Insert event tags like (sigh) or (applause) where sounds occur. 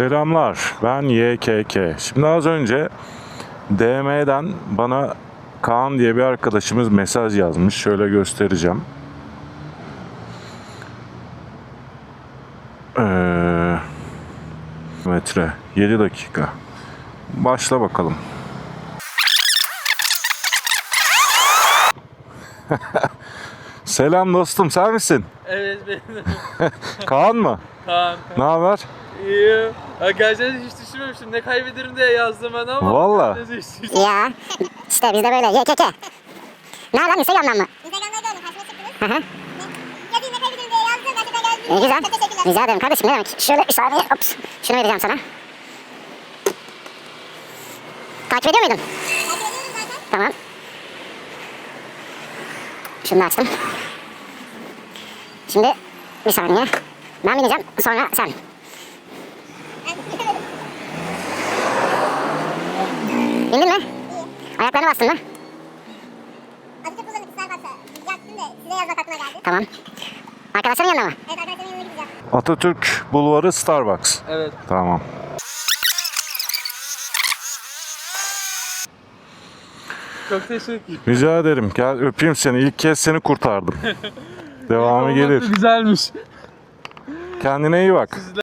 Selamlar, ben YKK. Şimdi az önce DM'den bana Kaan diye bir arkadaşımız mesaj yazmış. Şöyle göstereceğim. Ee, metre 7 dakika. Başla bakalım. (laughs) Selam dostum, sen misin? Evet benim. (laughs) Kaan mı? Kaan. Ne haber? İyi. Ya gerçekten hiç düşünmemiştim. Ne kaybederim diye yazdım ben ama. Valla. Ya işte biz de böyle YKK. Ne lan Instagram'dan mı? Instagram'da gördüm karşıma çıktınız. Hı hı. Ya bir ne kaybedin diye yazdım. Gerçekten geldim. İyi güzel. Rica ederim kardeşim ne demek. Şöyle bir saniye. Ops. Şunu vereceğim sana. Takip ediyor muydun? Takip ediyoruz zaten. Tamam. Şunu da açtım. Şimdi bir saniye. Ben bineceğim sonra sen. Bindin mi? Ayaklarını bastın mı? Azıcık kullanıp Starbucks'a gidecektim de size yazmak aklıma geldi. Tamam. Arkadaşların yanına mı? Evet arkadaşlarımın yanına gideceğim. Atatürk Bulvarı Starbucks. Evet. Tamam. Çok teşekkür Rica ederim. Gel öpeyim seni. İlk kez seni kurtardım. (laughs) Devamı gelir. Güzelmiş. Kendine iyi bak.